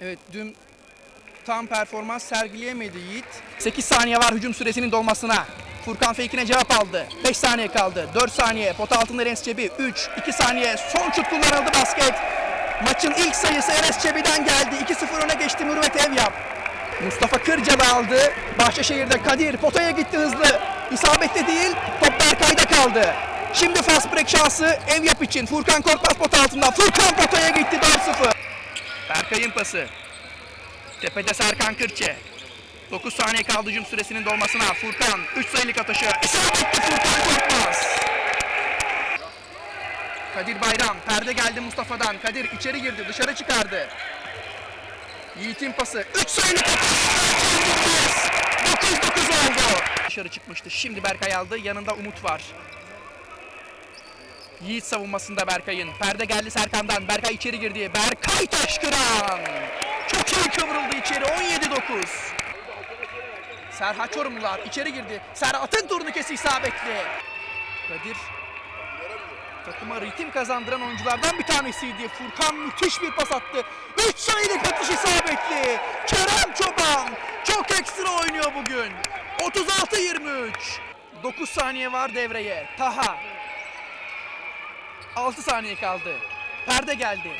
Evet dün tam performans sergileyemedi Yiğit. 8 saniye var hücum süresinin dolmasına. Furkan fake'ine cevap aldı. 5 saniye kaldı. 4 saniye. Pot altında Enes Çebi. 3, 2 saniye. Son şut kullanıldı basket. Maçın ilk sayısı Enes Çebi'den geldi. 2-0 öne geçti Mürvet Evyap. Mustafa Kırcalı aldı. Bahçeşehir'de Kadir potaya gitti hızlı. İsabetli değil. Top Berkay'da kaldı. Şimdi fast break şansı Evyap için. Furkan Korkmaz pot altında. Furkan potaya gitti 4-0. Berkay'ın pası. Tepede Serkan Kırçe. 9 saniye kaldı hücum süresinin dolmasına. Furkan 3 sayılık atışı. İsabetli Furkan Korkmaz. Kadir Bayram. Perde geldi Mustafa'dan. Kadir içeri girdi. Dışarı çıkardı. Yiğit'in pası. 3 sayılık atış. 9-9 oldu. Dışarı çıkmıştı. Şimdi Berkay aldı. Yanında Umut var. Yiğit savunmasında Berkay'ın. Perde geldi Serkan'dan. Berkay içeri girdi. Berkay Taşkıran. Çok iyi kıvrıldı içeri. 17-9. Serhat Çorumlular içeri girdi. Serhat'ın turnikesi isabetli. Kadir takıma ritim kazandıran oyunculardan bir tanesiydi. Furkan müthiş bir pas attı. 3 sayılık atış isabetli. Kerem Çoban çok ekstra oynuyor bugün. 36-23. 9 saniye var devreye. Taha 6 saniye kaldı. Perde geldi.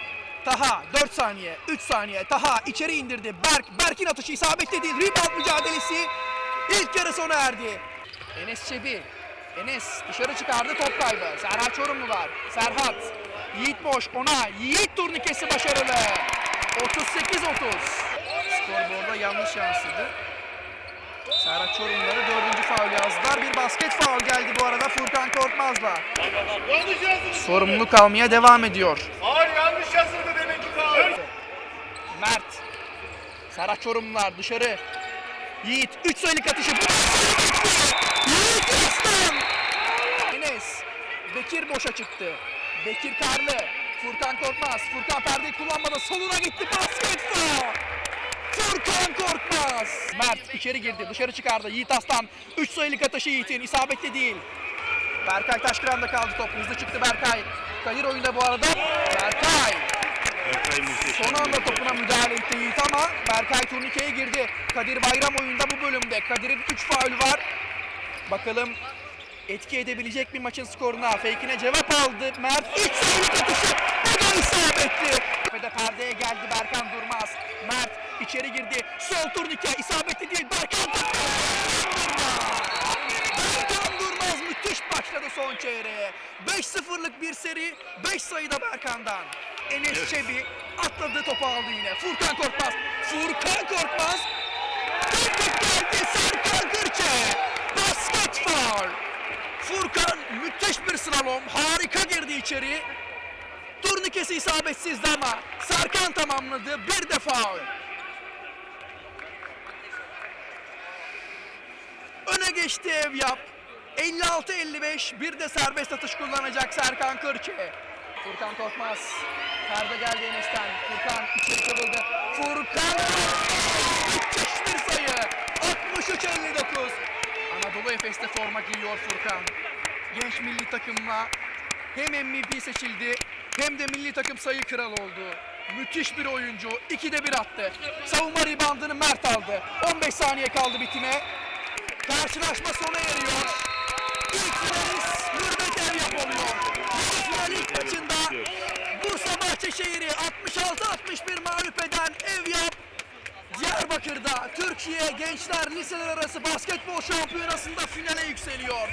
Taha 4 saniye, 3 saniye. Taha içeri indirdi. Berk, Berk'in atışı isabetli değil. Rebound mücadelesi ilk yarı sona erdi. Enes Çebi. Enes dışarı çıkardı top kaybı. Serhat Çorumlular. Serhat. Yiğit boş ona. Yiğit turnikesi başarılı. 38-30. Skorboarda yanlış yansıdı. Serhat Çorumluları dördüncü faul yazdılar. Bir basket faul geldi bu arada Furkan Korkmaz'la. Sorumluluk almaya devam ediyor. Hayır yanlış yazıldı demek ki faul. Mert. Serhat Çorumlular dışarı. Yiğit 3 sayılık atışı. Yiğit Aslan. Enes. Bekir boşa çıktı. Bekir Karlı. Furkan Korkmaz. Furkan perdeyi kullanmadı. Soluna gitti. Basket faul. Furkan Korkmaz. Mert içeri girdi. Dışarı çıkardı. Yiğit Aslan. 3 sayılık atışı Yiğit'in. isabetli değil. Berkay Taşkıran'da kaldı top. Hızlı çıktı Berkay. Kadir oyunda bu arada. Berkay. Son anda topuna müdahale etti Yiğit ama Berkay turnikeye girdi. Kadir Bayram oyunda bu bölümde. Kadir'in 3 faulü var. Bakalım etki edebilecek bir maçın skoruna. Fake'ine cevap aldı. Mert 3 sayılık atışı. Bu da isabetli. Ve de perdeye geldi Berkan Durmaz. Mert içeri girdi. Sol turnike isabetli değil. Berkan. Berkan Durmaz müthiş başladı son çeyreğe. 5-0'lık bir seri. 5 sayıda Berkan'dan. Enes Çebi atladı topu aldı yine. Furkan Korkmaz. Furkan Korkmaz. Teknik geldi Serkan Kırçe. Basket faul. Furkan müthiş bir slalom. Harika girdi içeri. Turnikesi isabetsizdi ama Serkan tamamladı. Bir de faul. Öne geçti ev yap. 56-55 bir de serbest atış kullanacak Serkan Kırçe. Furkan Korkmaz. Perde geldi Enes'ten. Furkan içeri kıvıldı. Furkan müthiş bir sayı. 63-59. Anadolu Efes'te forma giyiyor Furkan. Genç milli takımla hem MVP seçildi hem de milli takım sayı kralı oldu. Müthiş bir oyuncu. 2'de 1 attı. Savunma ribandını Mert aldı. 15 saniye kaldı bitime. Karşılaşma sona eriyor. İlk finalist Mürvet Eryap oluyor. Yarı final ilk maçında Bursa Bahçeşehir'i 66-61 mağlup eden Evyap Diyarbakır'da Türkiye Gençler Liseler Arası Basketbol Şampiyonası'nda finale yükseliyor.